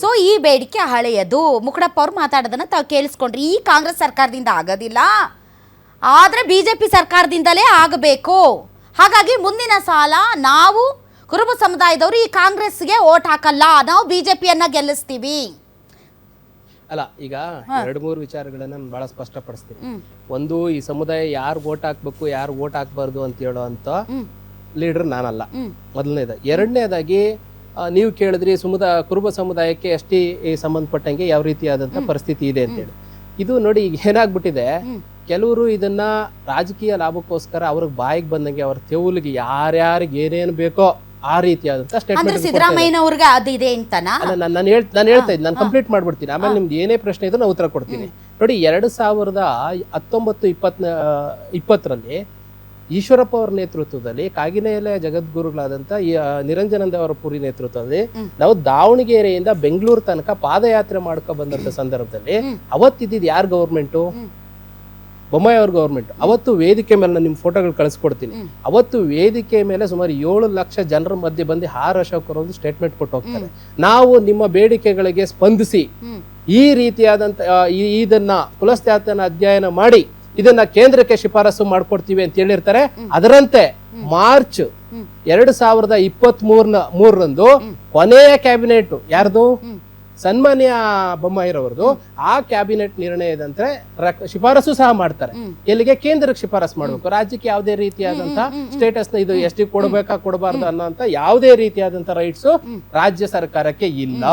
So ಈ ಬೇಡಿಕೆ ಹಳೆಯದು. ಮುಖಡಪ್ಪ ಅವ್ರು ಮಾತಾಡೋದನ್ನ ತಾವು ಕೇಳಿಸ್ಕೊಂಡ್ರಿ. ಈ ಕಾಂಗ್ರೆಸ್ ಸರ್ಕಾರದಿಂದ ಆಗೋದಿಲ್ಲ. ಆದರೆ ಬಿ ಜೆ ಪಿ ಸರ್ಕಾರದಿಂದಲೇ ಆಗಬೇಕು. ಹಾಗಾಗಿ ಮುಂದಿನ ಸಾಲ ನಾವು ಕುರುಬ ಸಮುದಾಯದವರು ಈ ಕಾಂಗ್ರೆಸ್ಗೆ ಓಟ್ ಹಾಕಲ್ಲ. ನಾವು ಬಿ ಜೆ ಪಿಯನ್ನ ಗೆಲ್ಲಿಸ್ತೀವಿ. ಅಲ್ಲ ಈಗ ಎರಡು ಮೂರು ವಿಚಾರಗಳನ್ನ ನಾನು ಬಹಳ ಸ್ಪಷ್ಟಪಡಿಸ್ತೀನಿ. ಒಂದು ಈ ಸಮುದಾಯ ಯಾರು ವೋಟ್ ಹಾಕ್ಬೇಕು ಯಾರು ವೋಟ್ ಹಾಕ್ಬಾರ್ದು ಅಂತ ಹೇಳೋ ಅಂತ ಲೀಡರ್ ನಾನಲ್ಲ. ಮೊದಲನೇದ ಎರಡನೇದಾಗಿ ನೀವು ಕೇಳಿದ್ರಿ ಸಮುದಾಯ ಕುರುಬ ಸಮುದಾಯಕ್ಕೆ ಎಸ್ ಟಿ ಸಂಬಂಧಪಟ್ಟಂಗೆ ಯಾವ ರೀತಿಯಾದಂಥ ಪರಿಸ್ಥಿತಿ ಇದೆ ಅಂತೇಳಿ ಇದು ನೋಡಿ ಈಗ ಏನಾಗ್ಬಿಟ್ಟಿದೆ ಕೆಲವರು ಇದನ್ನ ರಾಜಕೀಯ ಲಾಭಕ್ಕೋಸ್ಕರ ಅವ್ರಿಗೆ ಬಾಯಿಗೆ ಬಂದಂಗೆ ಅವ್ರ ತೆವಲಿಗೆ ಯಾರ್ಯಾರಿಗೆ ಏನೇನು ಬೇಕೋ ಆ ರೀತಿಯಾದಂತ ಸ್ಟೇಟ್ಮೆಂಟ್ ನಾನು ಹೇಳ್ತಾ ಇದ್ದೀನಿ ನಾನು ಕಂಪ್ಲೀಟ್ ಮಾಡ್ಬಿಡ್ತೀನಿ. ಆಮೇಲೆ ನಿಮ್ದು ಏನೇ ಪ್ರಶ್ನೆ ಇದ್ರೂ ನಾನು ಉತ್ತರ ಕೊಡ್ತೀನಿ. ನೋಡಿ ಎರಡು ಸಾವಿರದ ಹತ್ತೊಂಬತ್ತು ಇಪ್ಪತ್ನ ಇಪ್ಪತ್ತರಲ್ಲಿ ಈಶ್ವರಪ್ಪ ಅವರ ನೇತೃತ್ವದಲ್ಲಿ ಕಾಗಿನೆಲೆ ಜಗದ್ಗುರುಗಳಾದಂಥ ನಿರಂಜನಂದ ಅವರ ಪುರಿ ನೇತೃತ್ವದಲ್ಲಿ ನಾವು ದಾವಣಗೆರೆಯಿಂದ ಬೆಂಗಳೂರು ತನಕ ಪಾದಯಾತ್ರೆ ಮಾಡ್ಕೊ ಬಂದಂತ ಸಂದರ್ಭದಲ್ಲಿ ಅವತ್ತಿದ್ದಿದ್ದು ಯಾರು ಗೌರ್ಮೆಂಟು ಬೊಮ್ಮಾಯಿ ಅವ್ರ ಗೌರ್ಮೆಂಟ್ ಅವತ್ತು ವೇದಿಕೆ ಮೇಲೆ ನಾನು ನಿಮ್ಮ ಫೋಟೋಗಳು ಕಳಿಸ್ಕೊಡ್ತೀನಿ ಅವತ್ತು ವೇದಿಕೆ ಮೇಲೆ ಸುಮಾರು ಏಳು ಲಕ್ಷ ಜನರ ಮಧ್ಯೆ ಬಂದು ಆರ್ ಅಶೋಕ್ ಒಂದು ಸ್ಟೇಟ್ಮೆಂಟ್ ಕೊಟ್ಟು ಹೋಗ್ತಾರೆ. ನಾವು ನಿಮ್ಮ ಬೇಡಿಕೆಗಳಿಗೆ ಸ್ಪಂದಿಸಿ ಈ ಈ- ಇದನ್ನ ಕುಲಸ್ಥಾತನ ಅಧ್ಯಯನ ಮಾಡಿ ಇದನ್ನ ಕೇಂದ್ರಕ್ಕೆ ಶಿಫಾರಸು ಮಾಡ್ಕೊಡ್ತೀವಿ ಅಂತ ಹೇಳಿರ್ತಾರೆ. ಅದರಂತೆ ಮಾರ್ಚ್ ಎರಡ್ ಸಾವಿರದ ಇಪ್ಪತ್ತ್ ಮೂರ್ನ ಮೂರರಂದು ಕೊನೆಯ ಕ್ಯಾಬಿನೆಟ್ ಯಾರ್ದು? ಸನ್ಮಾನ್ಯ ಬೊಮ್ಮಾಯಿರವ್ರದ್ದು ಆ ಕ್ಯಾಬಿನೆಟ್ ನಿರ್ಣಯದಂತೆ ಶಿಫಾರಸು ಸಹ ಮಾಡ್ತಾರೆ. ಎಲ್ಲಿಗೆ ಕೇಂದ್ರಕ್ಕೆ ಶಿಫಾರಸು ಮಾಡಬೇಕು? ರಾಜ್ಯಕ್ಕೆ ಯಾವುದೇ ರೀತಿಯಾದಂತಹ ಸ್ಟೇಟಸ್ನ ಇದು ಎಷ್ಟು ಕೊಡಬೇಕಾ ಕೊಡಬಾರ್ದು ಅನ್ನೋಂತ ಯಾವುದೇ ರೀತಿಯಾದಂತಹ ರೈಟ್ಸ್ ರಾಜ್ಯ ಸರ್ಕಾರಕ್ಕೆ ಇಲ್ಲ.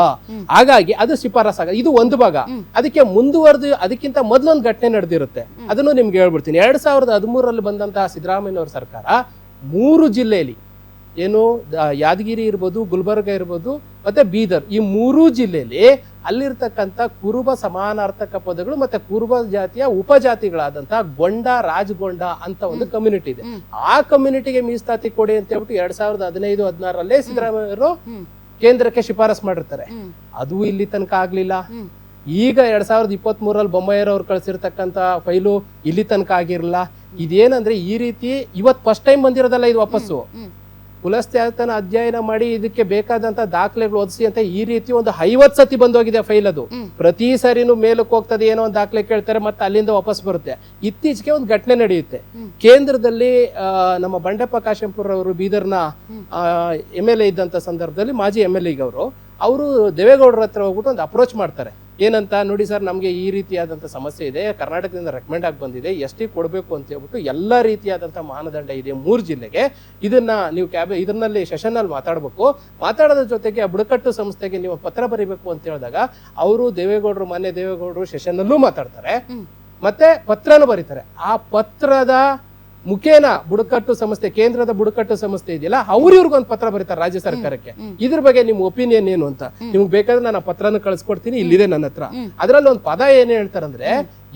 ಹಾಗಾಗಿ ಅದು ಶಿಫಾರಸ್ ಆಗ ಇದು ಒಂದು ಭಾಗ. ಅದಕ್ಕೆ ಮುಂದುವರೆದು ಅದಕ್ಕಿಂತ ಮೊದಲೊಂದು ಘಟನೆ ನಡೆದಿರುತ್ತೆ. ಅದನ್ನು ನಿಮ್ಗೆ ಹೇಳ್ಬಿಡ್ತೀನಿ. ಎರಡ್ ಸಾವಿರದ ಹದಿಮೂರರಲ್ಲಿ ಬಂದಂತಹ ಸಿದ್ದರಾಮಯ್ಯನವರ ಸರ್ಕಾರ ಮೂರು ಜಿಲ್ಲೆಯಲ್ಲಿ ಏನು ಯಾದಗಿರಿ ಇರ್ಬೋದು ಗುಲ್ಬರ್ಗ ಇರ್ಬೋದು ಮತ್ತೆ ಬೀದರ್. ಈ ಮೂರೂ ಜಿಲ್ಲೆಯಲ್ಲಿ ಅಲ್ಲಿರ್ತಕ್ಕಂಥ ಕುರುಬ ಸಮಾನಾರ್ಥಕ ಪದಗಳು ಮತ್ತೆ ಕುರುಬ ಜಾತಿಯ ಉಪಜಾತಿಗಳಾದಂತ ಗೊಂಡ ರಾಜಗೊಂಡ ಅಂತ ಒಂದು ಕಮ್ಯುನಿಟಿ ಇದೆ. ಆ ಕಮ್ಯುನಿಟಿಗೆ ಮೀಸಲಾತಿ ಕೊಡಿ ಅಂತ ಹೇಳ್ಬಿಟ್ಟು ಎರಡ್ ಸಾವಿರದ ಹದಿನೈದು ಹದಿನಾರಲ್ಲೇ ಸಿದ್ದರಾಮಯ್ಯರು ಕೇಂದ್ರಕ್ಕೆ ಶಿಫಾರಸ್ ಮಾಡಿರ್ತಾರೆ. ಅದು ಇಲ್ಲಿ ತನಕ ಆಗ್ಲಿಲ್ಲ. ಈಗ ಎರಡ್ ಸಾವಿರದ ಇಪ್ಪತ್ತ್ ಮೂರಲ್ಲಿ ಬೊಮ್ಮಾಯಿರವ್ರು ಕಳ್ಸಿರ್ತಕ್ಕಂಥ ಫೈಲು ಇಲ್ಲಿ ತನಕ ಆಗಿರಲ್ಲ ಇದೇನಂದ್ರೆ ಈ ರೀತಿ ಇವತ್ ಫಸ್ಟ್ ಟೈಮ್ ಬಂದಿರೋದಲ್ಲ ಇದು ವಾಪಸ್ಸು. ಕುಲಸ್ಥಾತನ ಅಧ್ಯಯನ ಮಾಡಿ ಇದಕ್ಕೆ ಬೇಕಾದಂತ ದಾಖಲೆಗಳು ಓದಿಸಿ ಅಂತ ಈ ರೀತಿ ಒಂದು ಐವತ್ ಸತಿ ಬಂದೋಗಿದೆ ಫೈಲ್ ಅದು. ಪ್ರತಿ ಸರಿನೂ ಮೇಲಕ್ಕೆ ಹೋಗ್ತದೆ ಏನೋ ಒಂದು ದಾಖಲೆ ಕೇಳ್ತಾರೆ ಮತ್ತೆ ಅಲ್ಲಿಂದ ವಾಪಸ್ ಬರುತ್ತೆ. ಇತ್ತೀಚೆಗೆ ಒಂದು ಘಟನೆ ನಡೆಯುತ್ತೆ. ಕೇಂದ್ರದಲ್ಲಿ ನಮ್ಮ ಬಂಡೆಪ್ಪ ಕಾಶೆಂಪುರ್ ಅವರು ಬೀದರ್ನ ಎಂ ಎಲ್ ಎ ಇದ್ದಂತ ಸಂದರ್ಭದಲ್ಲಿ ಮಾಜಿ ಎಂ ಎಲ್ ಎ ಅವರು ಅವರು ದೇವೇಗೌಡರ ಹತ್ರ ಹೋಗ್ಬಿಟ್ಟು ಒಂದು ಅಪ್ರೋಚ್ ಮಾಡ್ತಾರೆ. ಏನಂತ ನೋಡಿ ಸರ್ ನಮಗೆ ಈ ರೀತಿಯಾದಂಥ ಸಮಸ್ಯೆ ಇದೆ. ಕರ್ನಾಟಕದಿಂದ ರೆಕಮೆಂಡ್ ಆಗಿ ಬಂದಿದೆ. ಎಷ್ಟಿ ಕೊಡಬೇಕು ಅಂತ ಹೇಳ್ಬಿಟ್ಟು ಎಲ್ಲ ರೀತಿಯಾದಂಥ ಮಾನದಂಡ ಇದೆ ಮೂರು ಜಿಲ್ಲೆಗೆ. ಇದನ್ನು ನೀವು ಕ್ಯಾಬ್ ಇದರಲ್ಲಿ ಸೆಷನ್ನಲ್ಲಿ ಮಾತಾಡಬೇಕು. ಮಾತಾಡೋದ್ರ ಜೊತೆಗೆ ಆ ಬುಡಕಟ್ಟು ಸಂಸ್ಥೆಗೆ ನೀವು ಪತ್ರ ಬರೀಬೇಕು ಅಂತ ಹೇಳಿದಾಗ ಅವರು ದೇವೇಗೌಡರು ಮಾನ್ಯ ದೇವೇಗೌಡರು ಸೆಷನ್ನಲ್ಲೂ ಮಾತಾಡ್ತಾರೆ. ಮತ್ತೆ ಪತ್ರನೂ ಬರೀತಾರೆ. ಆ ಪತ್ರದ ಮುಖೇನ ಬುಡಕಟ್ಟು ಸಂಸ್ಥೆ ಕೇಂದ್ರದ ಬುಡಕಟ್ಟು ಸಂಸ್ಥೆ ಇದೆಯಲ್ಲ ಅವ್ರ ಇವ್ರಿಗೊಂದು ಪತ್ರ ಬರೀತಾರೆ ರಾಜ್ಯ ಸರ್ಕಾರಕ್ಕೆ. ಇದ್ರ ಬಗ್ಗೆ ನಿಮ್ ಒಪಿನಿಯನ್ ಏನು ಅಂತ. ನಿಮ್ಗೆ ಬೇಕಾದ್ರೆ ನಾನು ಪತ್ರನ ಕಳ್ಸಿಕೊಡ್ತೀನಿ ಇಲ್ಲಿದೆ ನನ್ನ ಹತ್ರ. ಅದ್ರಲ್ಲಿ ಒಂದು ಪದ ಏನ್ ಹೇಳ್ತಾರಂದ್ರೆ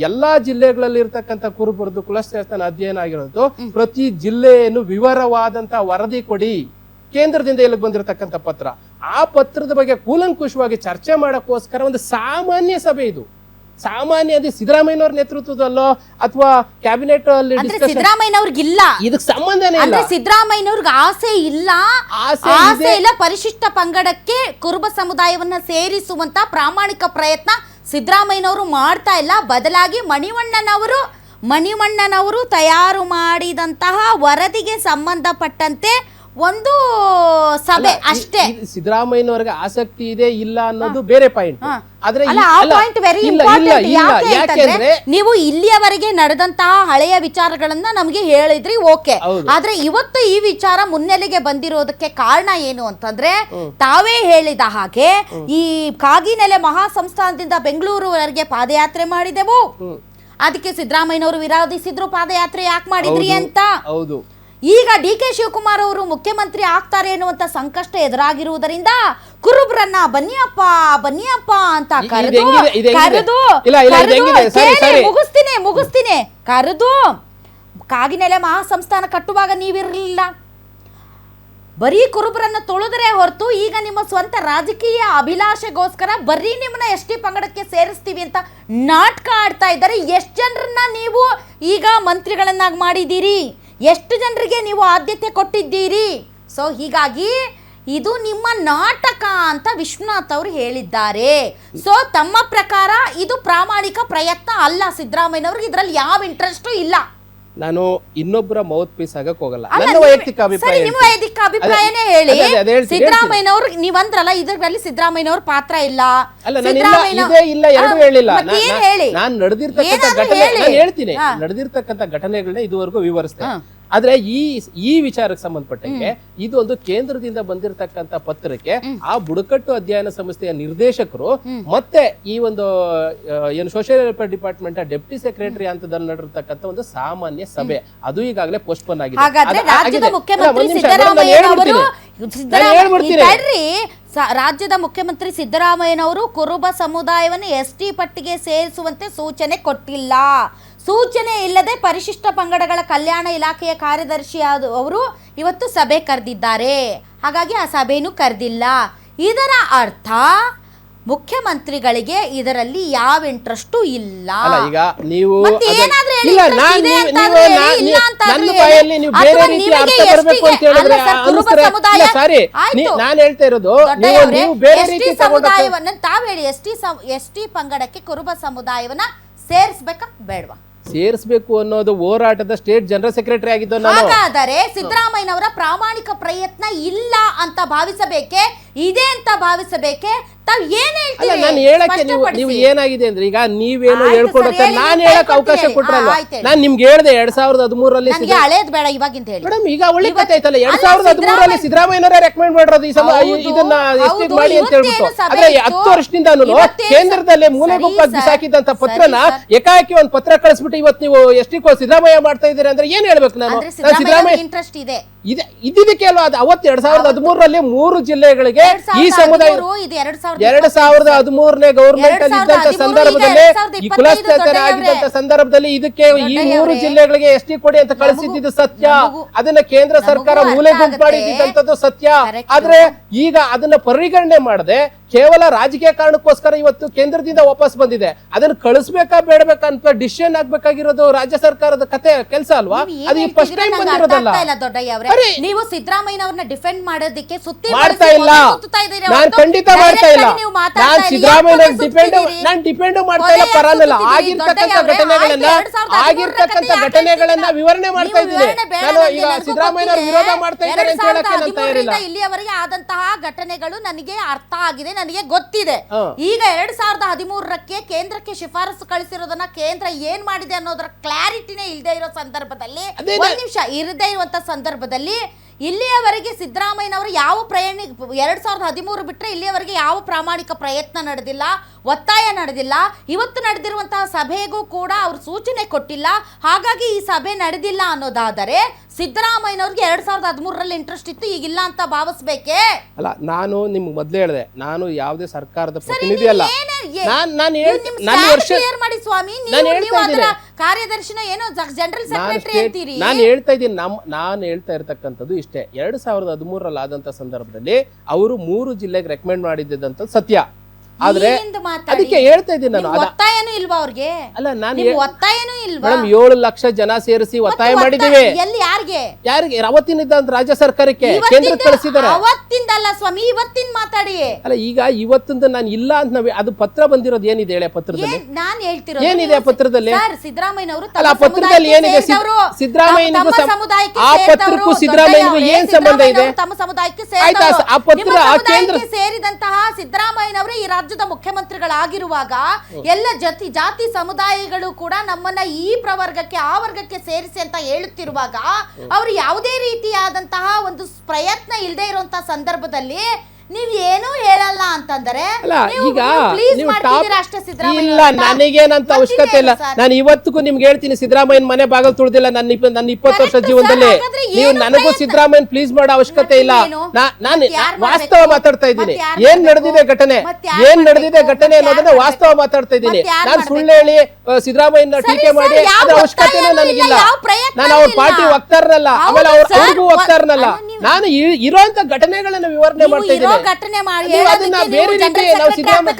ಎಲ್ಲಾ ಜಿಲ್ಲೆಗಳಲ್ಲಿ ಇರ್ತಕ್ಕಂಥ ಕುರುಬರದು ಕುಲಶಾಸ್ತ್ರನ ಅಧ್ಯಯನ ಆಗಿರೋದು ಪ್ರತಿ ಜಿಲ್ಲೆಯನ್ನು ವಿವರವಾದಂತ ವರದಿ ಕೊಡಿ. ಕೇಂದ್ರದಿಂದ ಇಲ್ಲಿಗೆ ಬಂದಿರತಕ್ಕಂಥ ಪತ್ರ. ಆ ಪತ್ರದ ಬಗ್ಗೆ ಕೂಲಂಕುಷವಾಗಿ ಚರ್ಚೆ ಮಾಡಕ್ಕೋಸ್ಕರ ಒಂದು ಸಾಮಾನ್ಯ ಸಭೆ ಇದು. ಸಾಮಾನ್ಯ ಅದೇ ಸಿದ್ದರಾಮಯ್ಯನವ್ರ ನೇತೃತ್ವದಲ್ಲೋ ಅಥವಾ ಕ್ಯಾಬಿನೆಟ್ ಅಲ್ಲಿ ಅಂದ್ರೆ ಸಿದ್ದರಾಮಯ್ಯನವ್ರಿಗಿಲ್ಲ. ಇದಕ್ಕೆ ಸಂಬಂಧನೇ ಇಲ್ಲ. ಅಂದ್ರೆ ಸಿದ್ದರಾಮಯ್ಯನವ್ರಿಗೆ ಆಸೆ ಇಲ್ಲ. ಆಸೆ ಆಸೆ ಇಲ್ಲ ಪರಿಶಿಷ್ಟ ಪಂಗಡಕ್ಕೆ ಕುರುಬ ಸಮುದಾಯವನ್ನ ಸೇರಿಸುವಂತ ಪ್ರಾಮಾಣಿಕ ಪ್ರಯತ್ನ ಸಿದ್ದರಾಮಯ್ಯನವರು ಮಾಡ್ತಾ ಇಲ್ಲ. ಬದಲಾಗಿ ಮಣಿವಣ್ಣನವರು ಮಣಿವಣ್ಣನವರು ತಯಾರು ಮಾಡಿದಂತಹ ವರದಿಗೆ ಸಂಬಂಧಪಟ್ಟಂತೆ ಒಂದು ಸಭೆ ಅಷ್ಟೇ. ಸಿದ್ದರಾಮಯ್ಯನವರಿಗೆ ಆಸಕ್ತಿ ಇದೆ ಇಲ್ಲ ಅನ್ನೋದು ಬೇರೆ ಪಾಯಿಂಟ್. ಆದ್ರೆ ಆ ಪಾಯಿಂಟ್ ವೆರಿ ಇಂಪಾರ್ಟೆಂಟ್ ಯಾಕೆಂದ್ರೆ ನೀವು ಇಲ್ಲಿಯವರೆಗೆ ನಡೆದಂತಹ ಹಳೆಯ ವಿಚಾರಗಳನ್ನ ನಮಗೆ ಹೇಳಿದ್ರಿ ಓಕೆ. ಆದ್ರೆ ಇವತ್ತು ಈ ವಿಚಾರ ಮುನ್ನೆಲೆಗೆ ಬಂದಿರೋದಕ್ಕೆ ಕಾರಣ ಏನು ಅಂತಂದ್ರೆ ತಾವೇ ಹೇಳಿದ ಹಾಗೆ ಈ ಕಾಗಿನೆಲೆ ಮಹಾಸಂಸ್ಥಾನದಿಂದ ಬೆಂಗಳೂರುವರೆಗೆ ಪಾದಯಾತ್ರೆ ಮಾಡಿದೆವು. ಅದಕ್ಕೆ ಸಿದ್ದರಾಮಯ್ಯನವರು ವಿರೋಧಿಸಿದ್ರು ಪಾದಯಾತ್ರೆ ಯಾಕೆ ಮಾಡಿದ್ರಿ ಅಂತ. ಹೌದು. ಈಗ ಡಿ ಕೆ ಶಿವಕುಮಾರ್ ಅವರು ಮುಖ್ಯಮಂತ್ರಿ ಆಗ್ತಾರೆ ಎನ್ನುವಂತ ಸಂಕಷ್ಟ ಎದುರಾಗಿರುವುದರಿಂದ ಕುರುಬ್ರನ್ನ ಬನ್ನಿಯಪ್ಪ ಬನ್ನಿಯಪ್ಪ ಅಂತ ಕರೆದು. ಮುಗಿಸ್ತೀನಿ ಮುಗಿಸ್ತೀನಿ. ಕರೆದು ಕಾಗಿನೆಲೆ ಮಹಾಸಂಸ್ಥಾನ ಕಟ್ಟುವಾಗ ನೀವಿರಲಿಲ್ಲ. ಬರೀ ಕುರುಬರನ್ನ ತೊಳೆದ್ರೆ ಹೊರತು ಈಗ ನಿಮ್ಮ ಸ್ವಂತ ರಾಜಕೀಯ ಅಭಿಲಾಷೆಗೋಸ್ಕರ ಬರೀ ನಿಮ್ಮನ್ನ ಎಸ್ ಟಿ ಪಂಗಡಕ್ಕೆ ಸೇರಿಸ್ತೀವಿ ಅಂತ ನಾಟಕ ಆಡ್ತಾ ಇದ್ದಾರೆ. ಎಷ್ಟು ಜನರನ್ನ ನೀವು ಈಗ ಮಂತ್ರಿಗಳನ್ನಾಗಿ ಮಾಡಿದ್ದೀರಿ? ಎಷ್ಟು ಜನರಿಗೆ ನೀವು ಆದ್ಯತೆ ಕೊಟ್ಟಿದ್ದೀರಿ? ಸೊ ಹೀಗಾಗಿ ಇದು ನಿಮ್ಮ ನಾಟಕ ಅಂತ ವಿಶ್ವನಾಥ್ ಅವರು ಹೇಳಿದ್ದಾರೆ. ಸೊ ತಮ್ಮ ಪ್ರಕಾರ ಇದು ಪ್ರಾಮಾಣಿಕ ಪ್ರಯತ್ನ ಅಲ್ಲ ಸಿದ್ದರಾಮಯ್ಯನವ್ರಿಗೆ. ಇದರಲ್ಲಿ ಯಾವ ಇಂಟ್ರೆಸ್ಟು ಇಲ್ಲ. ನಾನು ಇನ್ನೊಬ್ಬರ ಮೌತ್ ಪೀಸ್ ಆಗಕ್ ಹೋಗಲ್ಲ. ಅಲ್ಲ, ನನ್ನ ವೈಯಕ್ತಿಕ ಸರಿ ಅಭಿಪ್ರಾಯ ನಿಮ್ಮ ಹೇಳ್ತೀನಿ. ವೈಯಕ್ತಿಕ ಅಭಿಪ್ರಾಯನೇ ಅದೇ- ಹೇಳಿ. ಅದೇ- ಅದೇ- ಅಂದ್ರಲ್ಲ ಹೇಳ್ತೀನಿ, ಸಿದ್ದರಾಮಯ್ಯನವ್ರು ನೀವಂದ್ರಲ್ಲ ಇದರಲ್ಲಿ ಸಿದ್ದರಾಮಯ್ಯನವ್ರ ಪಾತ್ರ ಇಲ್ಲ. ಅಲ್ಲ ನಾನು ಇಲ್ಲ ಇದೇ ಇಲ್ಲ ಎರಡು ಹೇಳಿಲ್ಲ. ಮತ್ತೆ ಏನ್ ಹೇಳಿ? ನಾನು ನಡೆದಿರ್ತಕ್ಕಂಥ ಏನಾದ್ರೂ ಘಟನೆ ಹೇಳಿ. ನಾನು ಹೇಳ್ತೀನಿ. ಹಾ. ನಡೆದಿರ್ತಕ್ಕಂಥ ಘಟನೆಗಳನ್ನ ಇದುವರೆಗೂ ವಿವರಿಸ್ತೇನೆ ಆದ್ರೆ ಈ ಈ ವಿಚಾರಕ್ಕೆ ಸಂಬಂಧಪಟ್ಟಂಗೆ ಇದು ಒಂದು ಕೇಂದ್ರದಿಂದ ಬಂದಿರತಕ್ಕಂತ ಪತ್ರಕ್ಕೆ ಆ ಬುಡಕಟ್ಟು ಅಧ್ಯಯನ ಸಂಸ್ಥೆಯ ನಿರ್ದೇಶಕರು ಮತ್ತೆ ಈ ಒಂದು ಏನು social welfare department deputy secretary ಹಂತದಲ್ಲಿ ನಡೆದಿರ್ತಕ್ಕಂಥ ಒಂದು ಸಾಮಾನ್ಯ ಸಭೆ. ಅದು ಈಗಾಗಲೇ ಪೋಸ್ಟ್ಪೋನ್ ಆಗಿದೆ. ರಾಜ್ಯದ ಮುಖ್ಯಮಂತ್ರಿ ಸಿದ್ದರಾಮಯ್ಯನವರು ಹೇಳ್ಬಿಡ್ತೀನಿ. ಸಿದ್ದರಾಮಯ್ಯ ಹೇಳ್ಬಿಡ್ತೀನಿ. ರಾಜ್ಯದ ಮುಖ್ಯಮಂತ್ರಿ ಸಿದ್ದರಾಮಯ್ಯನವರು ಕುರುಬ ಸಮುದಾಯವನ್ನು ಎಸ್ ಟಿ ಪಟ್ಟಿಗೆ ಸೇರಿಸುವಂತೆ ಸೂಚನೆ ಕೊಟ್ಟಿಲ್ಲ. ಸೂಚನೆ ಇಲ್ಲದೆ ಪರಿಶಿಷ್ಟ ಪಂಗಡಗಳ ಕಲ್ಯಾಣ ಇಲಾಖೆಯ ಕಾರ್ಯದರ್ಶಿ ಅವರು ಇವತ್ತು ಸಭೆ ಕರೆದಿದ್ದಾರೆ. ಹಾಗಾಗಿ ಆ ಸಭೆನೂ ಕರೆದಿಲ್ಲ. ಇದರ ಅರ್ಥ ಮುಖ್ಯಮಂತ್ರಿಗಳಿಗೆ ಇದರಲ್ಲಿ ಯಾವ ಇಂಟ್ರೆಸ್ಟು ಇಲ್ಲ. ಈಗ ನೀವು ನಾನ್ ಹೇಳ್ತಾ ಇರೋದು ಸಮುದಾಯವನ್ನ ತಾವ್ ಹೇಳಿ ಎಸ್ ಟಿ ಎಸ್ ಟಿ ಪಂಗಡಕ್ಕೆ ಕುರುಬ ಸಮುದಾಯವನ್ನ ಸೇರಿಸ್ಬೇಕಾ ಬೇಡವಾ? ಸೇರಿಸಬೇಕು ಅನ್ನೋದು ಹೋರಾಟದ ಸ್ಟೇಟ್ ಜನರಲ್ ಸೆಕ್ರೆಟರಿ ಆಗಿದ್ದು ನಾನು. ಹಾಗಾದರೆ ಸಿದ್ದರಾಮಯ್ಯನವರ ಪ್ರಾಮಾಣಿಕ ಪ್ರಯತ್ನ ಇಲ್ಲ ಅಂತ ಭಾವಿಸಬೇಕೆ? ಇದೆ ಅಂತ ಭಾವಿಸಬೇಕೆ ತಾವ್ ಏನ್ ಅಲ್ಲ ಹೇಳ್ತೀರಿ ನಾನು ಹೇಳಕ್ಕೆ ನೀವು ಸ್ಪಷ್ಟಪಡಿಸಿ. ನೀವು ಏನಾಗಿದೆ ಅಂದ್ರೆ ಈಗ ನೀವೇನು ಆಯ್ತು ಹೇಳ್ಕೊಂಡು ಸರ್, ಹೇಳಿ, ನಾನು ಹೇಳಕ್ ಅವಕಾಶ ಆಯ್ತು ಹೇಳಿ. ನಾನು ನಿಮ್ಗೆ ಹೇಳ್ದೆ ಎರಡ್ ಸಾವಿರದ ಹದಿಮೂರಲ್ಲಿ ನನ್ಗೆ ಹಳೇದ್ ಬೇಡ ಇವಾಗಿಂದ ಹೇಳಿ ಮೇಡಮ್ ಈಗ ಒಳ್ಳೆ ಕತೆ ಆಯ್ತಲ್ಲ ಎರಡ್ ಅಲ್ಲ, ಸಾವಿರದ ಹದಿಮೂರಲ್ಲಿ ಸಿದ್ದರಾಮಯ್ಯ- ಸಿದ್ದರಾಮಯ್ಯನವರೇ ರೆಕಮೆಂಡ್ ಮಾಡಿರೋದು ಈ ಸಲ ಹೌದು, ಇದನ್ನ ಎಸ್ಟಿ ಹೌದು, ಮಾಡಿ ಅಂತ ಹೇಳ್ಬಿಟ್ಟು ಅಂದ್ರೆ ಸಭೆ ಆದ್ರೆ ಇತ್ತು? ಹತ್ತು ವರ್ಷದಿಂದ ಇವತ್ತೇನು ಕೇಂದ್ರದಲ್ಲಿ ಸರ್- ಸಾಕಿದಂತ ಸರಿ ಬಿಸಾಕಿದಂತ ಸರ್, ಪತ್ರನ ಸರಿ ಸರ್. ಏಕಾಏಕಿ ಒಂದ್ ಪತ್ರ ಕಳಿಸ್ಬಿಟ್ಟು ಇವತ್ತು ನೀವು ಎಷ್ಟಿ ಸಿದ್ದರಾಮಯ್ಯ ಮಾಡ್ತಾ ಇದ್ದೀರಾ ಅಂದ್ರೆ ಏನ್ ಹೇಳ್ಬೇಕು ನಾನು ಅಂದ್ರೆ ನಾನು ಸಿದ್ದರಾಮಯ್ಯ ಸಿದ್ದರಾಮಯ್ಯ ಇಂಟ್ರೆಸ್ಟ್ ಇದೆ ಇದೆ ಇದಕ್ಕೆ ಅಲ್ವಾ ಅದು ಅವತ್ತು ಎರಡ್ ಸಾವಿರದ ಹದಿಮೂರರಲ್ಲಿ ಮೂರು ಜಿಲ್ಲೆಗಳಿಗೆ ಈ ಸಮುದಾಯ ಎರಡ್ ಸಾವಿರದ ಹದಿಮೂರನೇ ಗವರ್ಮೆಂಟ್ ಅಲ್ಲಿ ಇದ್ದಂತ ಸಂದರ್ಭದಲ್ಲಿ ಈ ಕುಲಸ್ಥರ ಆಗಿದ್ದಂತ ಸಂದರ್ಭದಲ್ಲಿ ಇದಕ್ಕೆ ಈ ಮೂರು. ಜಿಲ್ಲೆಗಳಿಗೆ ಎಷ್ಟಿ ಕೊಡಿ ಅಂತ ಕಳಿಸಿದ್ದು ಸತ್ಯ. ಅದನ್ನ ಕೇಂದ್ರ ಸರ್ಕಾರ ಮೂಲೆ ಗುಂಪು ಮಾಡಿದ್ದಂಥದ್ದು ಸತ್ಯ. ಆದ್ರೆ ಈಗ ಅದನ್ನ ಪರಿಗಣನೆ ಮಾಡದೆ ಕೇವಲ ರಾಜಕೀಯ ಕಾರಣಕ್ಕೋಸ್ಕರ ಇವತ್ತು ಕೇಂದ್ರದಿಂದ ವಾಪಸ್ ಬಂದಿದೆ. ಅದನ್ನ ಕಳಿಸ್ಬೇಕಾ ಬೇಡಬೇಕಾ ಅಂತ ಡಿಸಿಷನ್ ಆಗ್ಬೇಕಾಗಿರೋದು ರಾಜ್ಯ ಸರ್ಕಾರದ ಕತೆ ಕೆಲಸ ಅಲ್ವಾ? ಅದು ಫಸ್ಟ್ ಟೈಮ್ ಬಂದಿರೋದಲ್ಲ. ಅರೆ, ನೀವು ಸಿದ್ದರಾಮಯ್ಯನವ್ರನ್ನ ಡಿಫೆಂಡ್ ಮಾಡೋದಕ್ಕೆ ಸುತ್ತಿ ಮಾಡ್ತಾ ಇಲ್ಲ. ನಾನು ನಾನ್ ಖಂಡಿತ ಮಾಡ್ತಾ ಇಲ್ಲ. ನಾನು ನಾನ್. ಸಿದ್ದರಾಮಯ್ಯ ಡಿಪೆಂಡ್ ಸುತ್ತಿದ್ದೀರಿ? ಡಿಪೆಂಡ್ ಮಾಡ್ತಾ ಇಲ್ಲ ಸುತ್ತಿದ್ದೀರಿ? ಆಗಿರ್ತಕ್ಕಂಥ ಘಟನೆಗಳನ್ನ ಆಗಿರ್ತಕ್ಕಂಥ ಘಟನೆಗಳನ್ನ ವಿವರಣೆ ಮಾಡ್ತಾ ಇದ್ದೀನಿ. ನಾನು ಈಗ ಸಿದ್ದರಾಮಯ್ಯ ವಿರೋಧ ಮಾಡ್ತಾ ಇದ್ದಾರೆ ಅಂತ ಹೇಳಕ್ಕೆ ನಾನು ತಯಾರಿಲ್ಲ. ಇಲ್ಲಿಯವರೆಗೆ ಆದಂತಹ ಘಟನೆಗಳು ನನಗೆ ಅರ್ಥ ಆಗಿದೆ ನನಗೆ ಗೊತ್ತಿದೆ. ಈಗ ಎರಡ್ ಸಾವಿರದ ಹದಿಮೂರಕ್ಕೆ ಕೇಂದ್ರಕ್ಕೆ ಶಿಫಾರಸು ಕಳಿಸಿರೋದನ್ನ ಕೇಂದ್ರ ಏನ್ ಮಾಡಿದೆ ಅನ್ನೋದರ ಕ್ಲಾರಿಟಿನೇ ಇಲ್ಲದೆ ಇರೋ ಸಂದರ್ಭದಲ್ಲಿ ಒಂದ್ ನಿಮಿಷ ಇರದೇ ಇರುವಂತ ಸಂದರ್ಭದಲ್ಲಿ ಇಲ್ಲಿಯವರೆಗೆ ಸಿದ್ದರಾಮಯ್ಯನವರು ಯಾವ ಪ್ರಯಾಣಿ ಎರಡು ಸಾವಿರದ ಹದಿಮೂರು ಬಿಟ್ಟರೆ ಇಲ್ಲಿಯವರೆಗೆ ಯಾವ ಪ್ರಾಮಾಣಿಕ ಪ್ರಯತ್ನ ನಡೆದಿಲ್ಲ ಒತ್ತಾಯ ನಡೆದಿಲ್ಲ. ಇವತ್ತು ನಡೆದಿರುವಂತಹ ಸಭೆಗೂ ಕೂಡ ಅವರು ಸೂಚನೆ ಕೊಟ್ಟಿಲ್ಲ. ಹಾಗಾಗಿ ಈ ಸಭೆ ನಡೆದಿಲ್ಲ ಅನ್ನೋದಾದರೆ ಸಿದ್ದರಾಮಯ್ಯನವ್ರಿಗೆ ಎರಡ್ ಸಾವಿರದ ಹದಿಮೂರರಲ್ಲಿ ಇಂಟ್ರೆಸ್ಟ್ ಇತ್ತು ಈಗಿಲ್ಲ ಅಂತ ಭಾವಿಸ್ಬೇಕೇ? ಅಲ್ಲ ನಾನು ನಿಮ್ಗೆ ಮೊದಲೇ ಹೇಳಿದೆ ನಾನು ಯಾವುದೇ ಸರ್ಕಾರದ ಸರಿ, ಪ್ರತಿನಿಧಿ ಅಲ್ಲ. ನಾನ್ ವರ್ಷ ಮಾಡಿ ಸ್ವಾಮಿ ನೀವು ಅದರ. ಕಾರ್ಯದರ್ಶಿನ ಏನೋ ಜನರಲ್ ಸೆಕ್ರೆಟರಿ ಅಂತೀರಿ? ನಾನು ಹೇಳ್ತಾ ಇದ್ದೀನಿ ನಮ್ ನಾನು ಹೇಳ್ತಾ ಇರ್ತಕ್ಕಂಥದ್ದು ಇಷ್ಟೇ. ಎರಡ್ ಸಾವಿರದ ಹದಿಮೂರರಲ್ಲಿ ಆದಂತ ಸಂದರ್ಭದಲ್ಲಿ ಅವರು ಮೂರು ಜಿಲ್ಲೆಗೆ ರೆಕಮೆಂಡ್ ಮಾಡಿದ್ದಂತ ಸತ್ಯ. ಆದ್ರೆ ಅದಕ್ಕೆ ಹೇಳ್ತಾ ಇದ್ದೀನಿ ನಾನು. ಒತ್ತಾಯನೂ ಇಲ್ವಾ ಅವ್ರಿಗೆ? ಅಲ್ಲ ನಾನು ಒತ್ತಾಯನೂ ಇಲ್ವಾ? ಮೇಡಮ್ ಏಳು ಲಕ್ಷ ಜನ ಸೇರಿಸಿ ಒತ್ತಾಯ ಮಾಡಿದ್ದೀವಿ. ಎಲ್ಲಿ ಯಾರಿಗೆ? ಯಾರಿಗೆ? ಅವತ್ತಿನಿದ್ದ ರಾಜ್ಯ ಸರ್ಕಾರಕ್ಕೆ. ಕೇಂದ್ರ ಕಳಿಸಿದ್ದಾರೆ. ಅವತ್ತಿಂದಲ್ಲ ಸ್ವಾಮಿ ಇವತ್ತಿನ ಮಾತಾಡಿ ಅಲ್ಲ ಈಗ ಇವತ್ತಿಂದ ನಾನು ಇಲ್ಲ ಅಂತ ನಾವ್ ಅದು ಪತ್ರ ಬಂದಿರೋದು ಏನಿದೆ ಹೇಳಿ ಆ ಪತ್ರದಲ್ಲಿ? ಏನ್ ನಾನ್ ಹೇಳ್ತಿರೋದು ಏನಿದೆ ಆ ಪತ್ರದಲ್ಲಿ? ಸರ್ ಸಿದ್ದರಾಮಯ್ಯನವರು ಅಲ್ಲ ಆ ಪತ್ರದಲ್ಲಿ ಏನಿದೆ? ಸಿದ್- ಸಿದ್ದರಾಮಯ್ಯನಿಗೂ ಸಮುದಾಯಕ್ಕೆ ಆ ಪತ್ರಕ್ಕೂ ಸಿದ್ದರಾಮಯ್ಯನಿಗೂ ಏನ್ ಸಂಬಂಧ ಇದೆ? ತಮ್ಮ ಸಮುದಾಯಕ್ಕೆ ಆಯ್ತಾ, ಸೇರಿದವರು. ಆ ಪತ್ರ ನಿಮ್ಮ ಆ ಸಮುದಾಯಕ್ಕೆ ಕೇಂದ್ರ- ಸೇರಿದಂತಹ ಸಿದ್ದರಾಮಯ್ಯನವರೇ ಈ ರಾಜ್ಯದ ಮುಖ್ಯಮಂತ್ರಿಗಳಾಗಿರುವಾಗ ಎಲ್ಲ ಜಾತಿ ಜಾತಿ ಸಮುದಾಯಗಳು ಕೂಡ ನಮ್ಮನ್ನ ಈ ಪ್ರವರ್ಗಕ್ಕೆ ಆ ವರ್ಗಕ್ಕೆ ಸೇರಿಸಿ ಅಂತ ಹೇಳುತ್ತಿರುವಾಗ ಅವರು ಯಾವುದೇ ರೀತಿಯಾದಂತಹ ಪ್ರಯತ್ನ ಇಲ್ಲದೆ ಇರುವಂತ ಸಂದರ್ಭದಲ್ಲಿ ನೀವ್ ಏನೂ ಹೇಳಲ್ಲ ಅಂತಂದ್ರೆ ಈಗ ಇಲ್ಲ. ನನಗೇನಂತ ಅವಶ್ಯಕತೆ ಇಲ್ಲ? ನಾನು ಇವತ್ತಿಗೂ ನಿಮ್ಗೆ ಹೇಳ್ತೀನಿ ಸಿದ್ದರಾಮಯ್ಯನ ಮನೆ ಬಾಗಲ್ ತುಳಿದಿಲ್ಲ ನನ್ನ ನನ್ನ ಇಪ್ಪತ್ತು ವರ್ಷ ಜೀವನದಲ್ಲಿ. ನೀವು ನನಗೂ? ಸಿದ್ದರಾಮಯ್ಯನ ಪ್ಲೀಸ್ ಮಾಡೋ ಅವಶ್ಯಕತೆ ಇಲ್ಲ. ನಾನು ವಾಸ್ತವ ಮಾತಾಡ್ತಾ ಇದ್ದೀನಿ. ಏನ್? ನಡೆದಿದೆ ಘಟನೆ? ಏನ್ ನಡೆದಿದೆ ಘಟನೆ ಅನ್ನೋದನ್ನ ವಾಸ್ತವ ಮಾತಾಡ್ತಾ ಇದ್ದೀನಿ. ನಾನು ಸುಳ್ಳು ಹೇಳಿ ಸಿದ್ದರಾಮಯ್ಯನ ಟೀಕೆ ಮಾಡಿ ಅದ್ರ ಅವಶ್ಯಕತೆನೂ ನನಗಿಲ್ಲ. ನಾನು ಅವ್ರ ಪಾರ್ಟಿ ವಕ್ತಾರನಲ್ಲ. ಆಮೇಲೆ ಅವ್ರಿಗೂ ವಕ್ತಾರನಲ್ಲ. ನಾನು ಇರುವಂತ ಘಟನೆಗಳನ್ನು ವಿವರಣೆ ಮಾಡ್ತಾ ಇದ್ದೀನಿ. ಘಟನೆ ಮಾಡಿ ಅದನ್ನ ಬೇರೆ ರೀತಿ ನಾವು ಸಿದ್ದರಾಮಯ್ಯ